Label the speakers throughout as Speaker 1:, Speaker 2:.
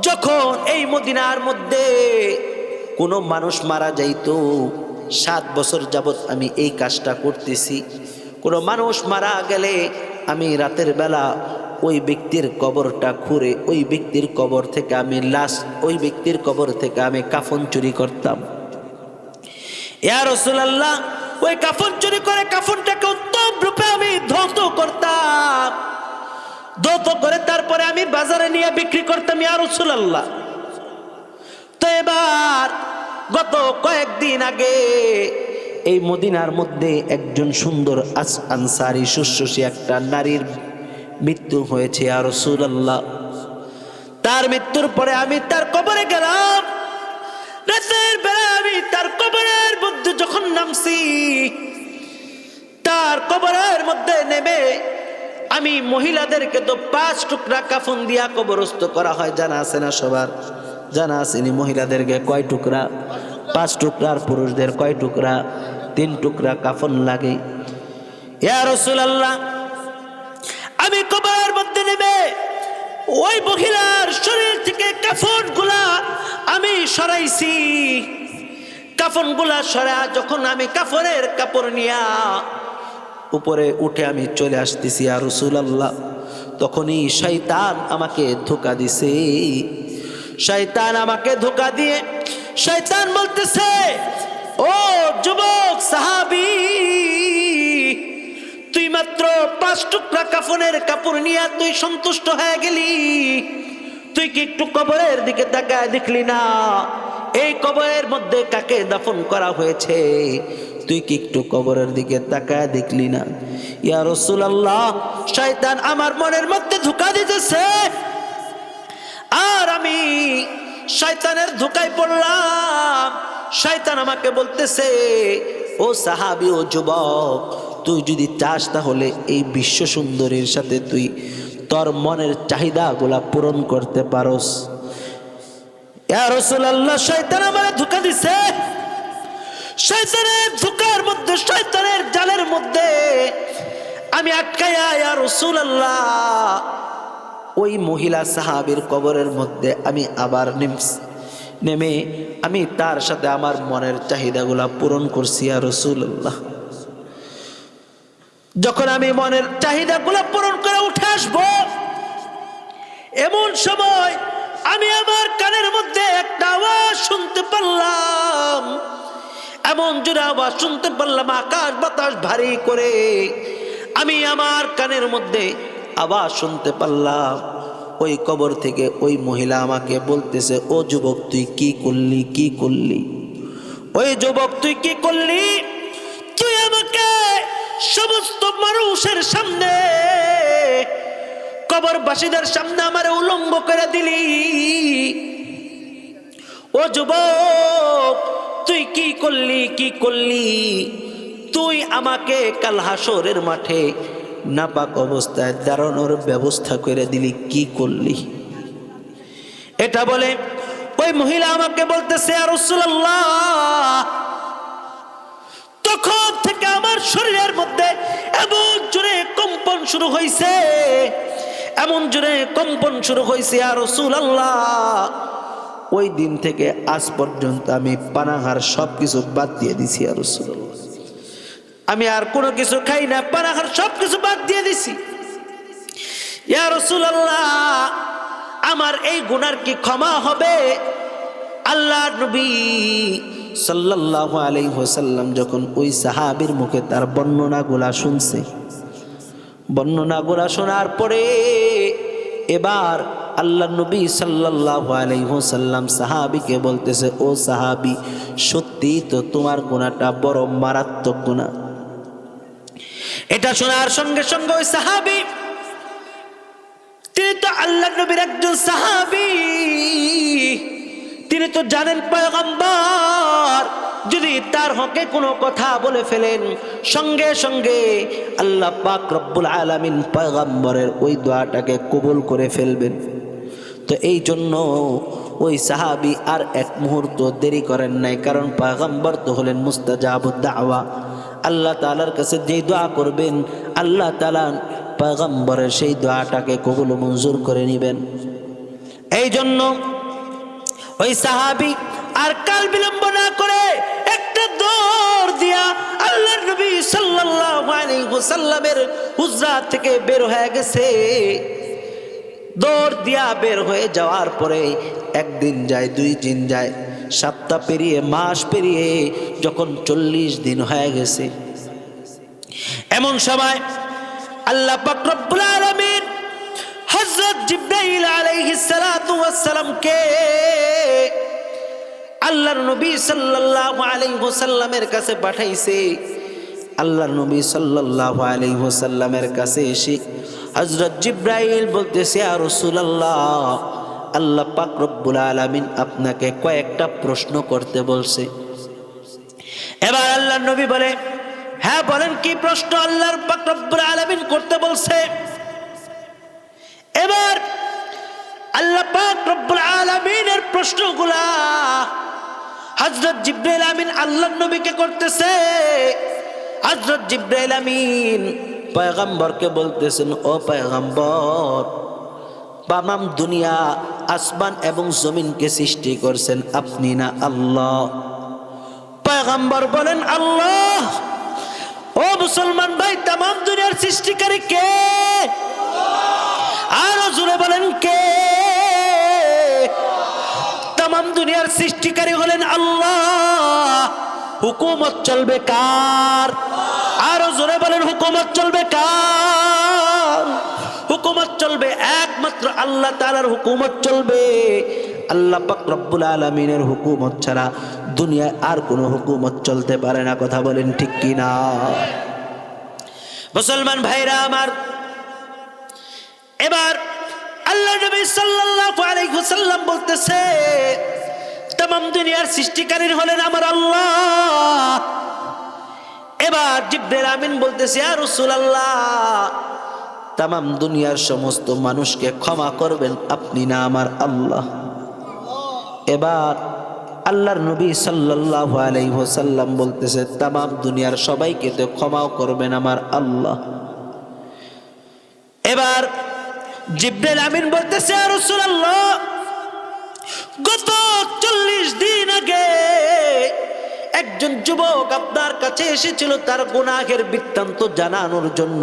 Speaker 1: যখন এই মদিনার মধ্যে কোনো মানুষ মারা যাইতো, সাত বছর যাবৎ আমি এই কাজটা করতেছি। কোনো মানুষ মারা গেলে আমি রাতের বেলা ওই ব্যক্তির কবরটা খুঁড়ে, ওই ব্যক্তির কবর থেকে আমি লাশ, ওই ব্যক্তির কবর থেকে আমি কাফন চুরি করতাম। ইয়া রসুলাল্লাহ, ওই কাফন চুরি করে কাফনটাকে করে তারপরে আমি বাজারে নিয়ে বিক্রি করতাম, ইয়া রসুলাল্লাহ। তো এবার গত কয়েকদিন আগে এই মদিনার মধ্যে একজন সুন্দর আনসারি শুশ্রূষী একটা নারীর মৃত্যু হয়েছে আর রসুলাল্লাহ। তার মৃত্যুর পরে আমি তার কবরে গেলাম। রাতের বেলা আমি তার কবরের মধ্যে যখন নামছি, তার কবরের মধ্যে নেমে আমি মহিলাদেরকে তো পাঁচ টুকরা কাফন দিয়া কবরস্থ করা হয়, জানা আছে না সবার? জানা আসেনি মহিলাদেরকে কয় টুকরা? পাঁচ টুকরার পুরুষদের কয় টুকরা? তিন টুকরা কাফন লাগে। ইয়া রাসূলুল্লাহ, আমি কবরের মধ্যে নেমে ওই মহিলার শরীর থেকে কাফনগুলা আমি সরাইছি। কাফনগুলা সরা, যখন আমি কাফনের কাপড় নিয়া উপরে উঠে আমি চলে আসতেছি আর রসুল আল্লাহ তখনই শয়তান আমাকে ধোকা দিছে। শয়তান আমাকে ধোকা দিয়ে, শয়তান বলতেছে, ও যুবক, সাহাবি, তুই মাত্র পাঁচ টুকরা কাফনের কাপড় নিয়ে তুই সন্তুষ্ট হয়ে গেলি। তুই কি একটু কবরের দিকে তাকায় দেখলি না? এই কবরের মধ্যে কাকে দাফন করা হয়েছে? তুই কি একটু কবরের দিকে তাকায় দেখলি না। ইয়া রসুলাল্লাহ, শয়তান আমার মনের মধ্যে ধোকা দিতেছে। আর আমি শয়তানের ধোকায় পড়লাম। শয়তান আমাকে বলতেছে, ও সাহাবি, ও যুবক, তুই যদি চাস তাহলে এই বিশ্ব সুন্দরীর সাথে তুই তোর মনের চাহিদাগুলা পূরণ করতে পারস। ইয়া রাসূলুল্লাহ, শয়তান আমারে ধোকা দিছে। শয়তানের মধ্যে, শয়তানের জালের মধ্যে আমি আটকায়া ইয়া রাসূলুল্লাহ, ওই মহিলা সাহাবীর কবরের মধ্যে আমি আবার নেমছি। নেমে আমি তার সাথে আমার মনের চাহিদাগুলা পূরণ করছি যখন আমি মনের চাহিদাগুলা পূরণ করে উঠে আসব, এমন সময় আমি আমার কানের মধ্যে একটা আওয়াজ শুনতে পারলাম। এমন জোরে আওয়াজ শুনতে পারলাম, আকাশ বাতাস ভারী করে। আমি আমার কানের মধ্যে আওয়াজ শুনতে পারলাম। ওই কবর থেকে ওই মহিলা আমাকে বলতেছে, ও যুবক, তুই কি করলি কি করলি? ওই যুবক, তুই কি করলি? তুই আমাকে সমস্ত মানুষের সামনে, কবরবাসীদের সামনে আমার উলঙ্গ করে দিলি। ও যুবক তুই কি করলি কি করলি? তুই আমাকে কাল হাসরের মাঠে নাপাক অবস্থায় দাঁড়ানোর ব্যবস্থা করে দিলি, কি করলি? এটা বলে, ওই মহিলা আমাকে বলতেছে আর তখন থেকে আমার শরীরের মধ্যে এমন জোরে কম্পন শুরু হয়েছে এমন জোরে কম্পন শুরু হয়েছে আর রসুল আল্লাহ ওই দিন থেকে আজ পর্যন্ত আমি পানাহার সব কিছু বাদ দিয়ে দিছি আর আমি আর কোনো কিছু খাই না, পানাহার সব কিছু বাদ দিয়ে দিছি। আমার এই গুনার কি ক্ষমা হবে? আল্লাহ নবী সাল্লাল্লাহু আলাইহি ওয়াসাল্লাম যখন ওই সাহাবীর মুখে তার বর্ণনা বর্ণনাগুলা শুনছে, বর্ণনাগুলা শোনার পরে এবার আল্লাহ নবী সাল্লাল্লাহু আলাইহি ওয়াসাল্লাম সাহাবীকে বলতেছে, ও সাহাবি সত্যি তো তোমার গুনাহটা বড় মারাত্মক গুনাহ। এটা শোনার সঙ্গে সঙ্গে ওই সাহাবি, তিনি তো আল্লাহ নবীর একজন সাহাবি, তিনি তো জানেন পয়গম্বর যদি তার হকে কোনো কথা বলে ফেলেন, সঙ্গে সঙ্গে আল্লাহ পাক রব্বুল আলামিন পয়গম্বরের ওই দোয়াটাকে কবুল করে ফেলবেন। তো এই জন্য ওই সাহাবি আর এক মুহূর্ত দেরি করেন নাই, কারণ পয়গম্বর তো হলেন মুস্তাজাবুদ দাওয়া। আল্লাহ তালার কাছে যেই দোয়া করবেন, আল্লাহ তালা পয়গম্বরের সেই দোয়াটাকে কবুল মঞ্জুর করে নেবেন। এই জন্য ওই সাহাবি আর কাল বিলম্ব না করে একটা দৌড় দিয়া আল্লাহ নবী সাল্লাল্লাহু হুজরা থেকে বের হয়ে গেছে। দৌড় দিয়া বের হয়ে যাওয়ার পরে একদিন যায়, দুই দিন যায় সপ্তাহ পেরিয়ে, মাস পেরিয়ে যখন চল্লিশ দিন হয়ে গেছে। এমন সময় আল্লাহ পাক রব্বুল আলামিন হযরত আলাইহিস সালাতু ওয়াস আল্লাহর নবী আলাইহি ওয়াসাল্লামের কাছে পাঠাইছে। আল্লাহর নবী সাল্লাল্লাহু আলাইহি ওয়াসাল্লামের কাছে এসে হযরত জিবরাইল বলতেছে, ইয়া রাসূলুল্লাহ, আল্লাহ পাক রব্বুল আলামিন আপনাকে কয়েকটা প্রশ্ন করতে বলছে। এবার আল্লাহর নবী বলে হ্যাঁ বলেন কি প্রশ্ন আল্লাহর পাক রব্বুল আলামিন করতে বলছে? এবার আল্লাহ পাক রব্বুল আলামিনের প্রশ্নগুলা হযরত জিব্রাইল আমিন আল্লাহর নবীকে করতেছে। হযরত জিব্রাইল আমিন পয়গম্বরকে বলতেছেন, ও পয়গম্বর তামাম দুনিয়া আসমান এবং জমিনকে সৃষ্টি করছেন আপনি না আল্লাহ? পয়গম্বর বলেন, আল্লাহ, ও মুসলমান ভাই তাম দুনিয়ার সৃষ্টিকারী কে? আরও জুড়ে বলেন, কে? তাম দুনিয়ার সৃষ্টিকারী হলেন আল্লাহ। হুকুমত চলবে কার? আরও জোরে বলেন, হুকুমত চলবে কার? হুকুমত চলবে একমাত্র আল্লাহ তাআলার হুকুমত চলবে। আল্লাহ পাক রব্বুল আলামিনের হুকুমত ছাড়া দুনিয়ায় আর কোনো হুকুমত চলতে পারে না, কথা বলেন ঠিক কি না? মুসলমান ভাইরা আমার, এবার আল্লাহ নবী সাল্লাল্লাহু আলাইহি ওয়াসাল্লাম বলতেছে তাম দুনিয়ার সৃষ্টিকারীর হলেন আমার আল্লাহ। এবার জিব্রেল আমিন বলতেছে আর রসুল আল্লাহ তাম দুনিয়ার সমস্ত মানুষকে ক্ষমা করবেন আপনি না আমার আল্লাহ। এবার আল্লাহর নবী সাল্লাল্লাহু আলাইহি ওয়াসাল্লাম বলতেছে তাম দুনিয়ার সবাইকে তো ক্ষমাও করবেন আমার আল্লাহ। এবার জিব্রেল আমিন বলতেছে আর রসুল আল্লাহ গত চল্লিশ দিন আগে একজন যুবক আপনার কাছে এসেছিল তার গুনাহের বৃত্তান্ত জানানোর জন্য।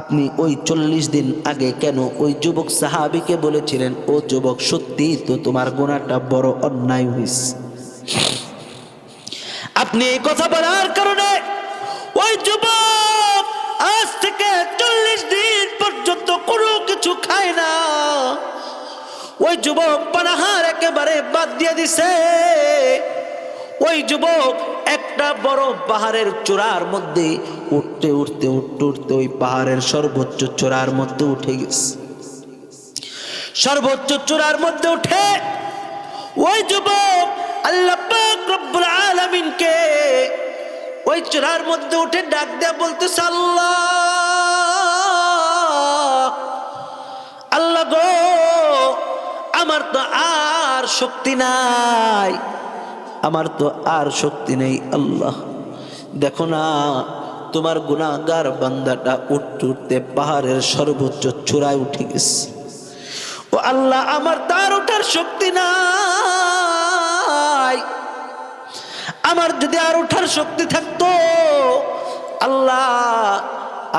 Speaker 1: আপনি ওই চল্লিশ দিন আগে কেন ওই যুবক সাহাবিকে বলেছিলেন, ও যুবক, সত্যি তো তোমার গুণাটা বড় অন্যায় হয়েছে আপনি এই কথা বলার কারণে ওই যুবক আজ থেকে চল্লিশ দিন পর্যন্ত কোনো কিছু খায় না। ওই যুবক পানাহার একেবারে বাদ দিয়ে দিছে। ওই যুবক একটা বড় পাহাড়ের চূড়ার মধ্যে উঠতে উঠতে উঠতে উঠতে ওই পাহাড়ের সর্বোচ্চ চূড়ার মধ্যে উঠে গেছে। সর্বোচ্চ চূড়ার মধ্যে উঠে ওই যুবক আল্লাহ আলামিনকে ওই চূড়ার মধ্যে উঠে ডাক দেয়া বলতে আল্লাহ! শক্তি নাই। আমার তো আর শক্তি নেই, আল্লাহ। দেখো না, তোমার গুণাগার বান্দাটা উঠতে উঠতে পাহাড়ের সর্বোচ্চ চূড়ায় উঠে গেছে। ও আল্লাহ, আমার তার ওঠার শক্তি নাই। আমার যদি আর ওঠার শক্তি থাকতো, আল্লাহ,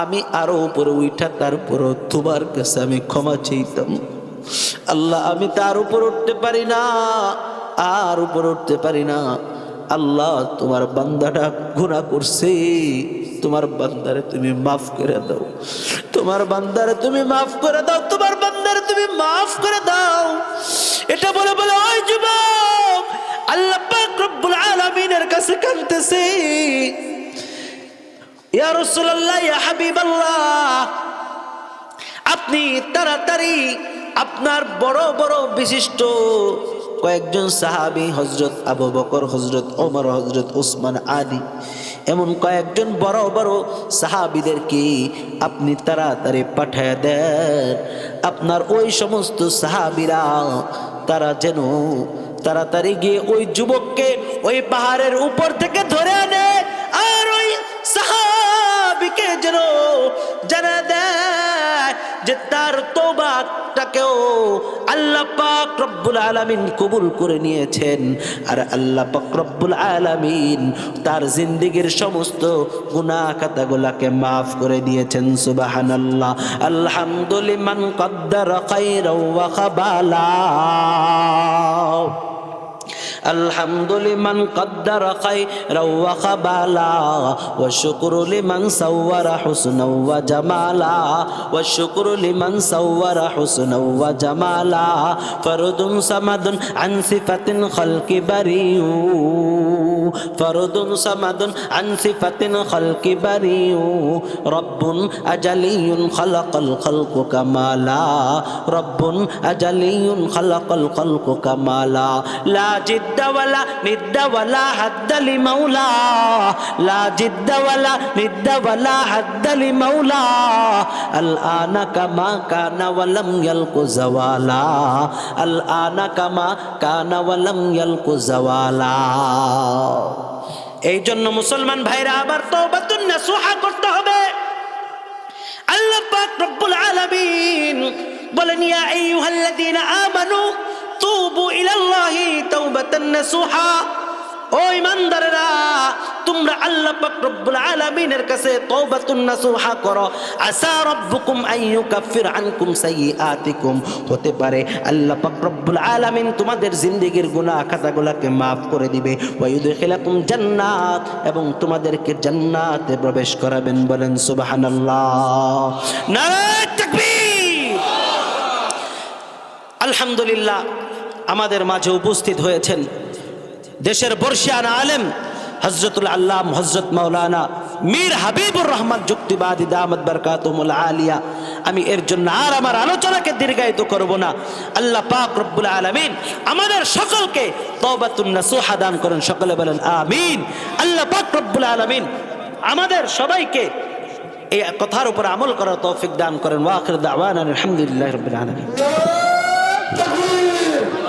Speaker 1: আমি আরও উপরে উঠা, তারপরও তোমার কাছে আমি ক্ষমা চাইতাম। আল্লাহ, আমি তার উপর উঠতে পারি না, আর উপর উঠতে পারি না। আল্লাহ, তোমার বান্দাটা গুণা করছে। তোমার বান্দারে তুমি মাফ করে দাও। তোমার বান্দারে তুমি মাফ করে দাও। তোমার বান্দারে তুমি মাফ করে দাও। এটা বলে বলে, ওই যুবক, আল্লাহ পাক রব্বুল আলামিনের কাছে কাঁদতেছে। ইয়া রাসূলুল্লাহ, ইয়া হাবিবাল্লাহ, আপনি তাড়াতাড়ি আপনার বড় বড় বিশিষ্ট কয়েকজন সাহাবি হজরত আবু বকর হজরত ওমর হজরত ওসমান আলী এমন কয়েকজন বড় বড় সাহাবিদেরকে আপনি তাড়াতাড়ি পাঠায় দেন। আপনার ওই সমস্ত সাহাবিরা তারা যেন তাড়াতাড়ি গিয়ে ওই যুবককে ওই পাহাড়ের উপর থেকে ধরে আনে আর ওই সাহাবিকে যেন জানা দেয় যে তার তোবাটাকেও আল্লাহ পাক রব্বুল আলামিন কবুল করে নিয়েছেন। আর আল্লাহ পাক রব্বুল আলামিন তার জিন্দিগির সমস্ত গুনাহ খাতাগুলাকে মাফ করে দিয়েছেন, সুবহানাল্লাহ। মান কদ্দার খাইরাও ওয়া খাবালা। الحمد لمن قدر خيرا وخبالا والشكر لمن صور حسنا وجمالا والشكر لمن صور حسنا وجمالا. فرد صمد عن صفة خلق بريء. فرد صمد عن صفة خلق بريء. رب أجلي خلق الخلق كمالا. رب أجلي خلق الخلق كمالا. لا جد ولا ند ولا حد لمولا. لا جد ولا ند ولا حد لمولا. الآن كما كان ولم يلق زوالا. الآن كما كان ولم يلق زوالا. এই জন্য মুসলমান ভাইরা আবার তওবাতুন নাসুহা করতে হবে। আল্লাহ পাক রব্বুল আলামিন বলেন, ইয়া আইয়ুহাল্লাযীনা আমানু, তুবু ইলাল্লাহি তাওবাতান নাসুহা। ও ইমানদারেরা, তোমরা আল্লাহ পাক রব্বুল আলামিনের কাছে তওবাতুন নাসুহা করো। আসা রাব্বুকুম আন ইউকাফির আনকুম সাইয়্যাতিকুম। হতে পারে আল্লাহ পাক রব্বুল আলামিন তোমাদের জিন্দেগীর গুনাহ খাতাগুলোকে maaf করে দিবে। ওয়া ইউদখিলাকুম জান্নাত, এবং তোমাদেরকে জান্নাতে প্রবেশ করাবেন বলেন সুবহানাল্লাহ। নারায়ে তাকবীর। আলহামদুলিল্লাহ, আমাদের মাঝে উপস্থিত হয়েছেন দেশের বর্ষিয়ানা আলেম হজরতুল আল্লাম হজরত মাওলানা মীর হাবিবুর রহমান যুক্তিবাদী দামদ বরকাতুমুল আলিয়া। আমি এর জন্য আর আমার আলোচনাকে দীর্ঘায়িত করব না। আল্লাহ পাক রব্বুল আলামিন আমাদের সকলকে তওবাতুন নাসুহা দান করেন। সকলে বলেন, আমিন। আল্লাহ পাক রব্বুল আলামিন আমাদের সবাইকে এই কথার উপর আমল করার তৌফিক দান করেন। ওয়াখির দাওয়ানা আলহামদুলিল্লাহ রাব্বিল আলামিন।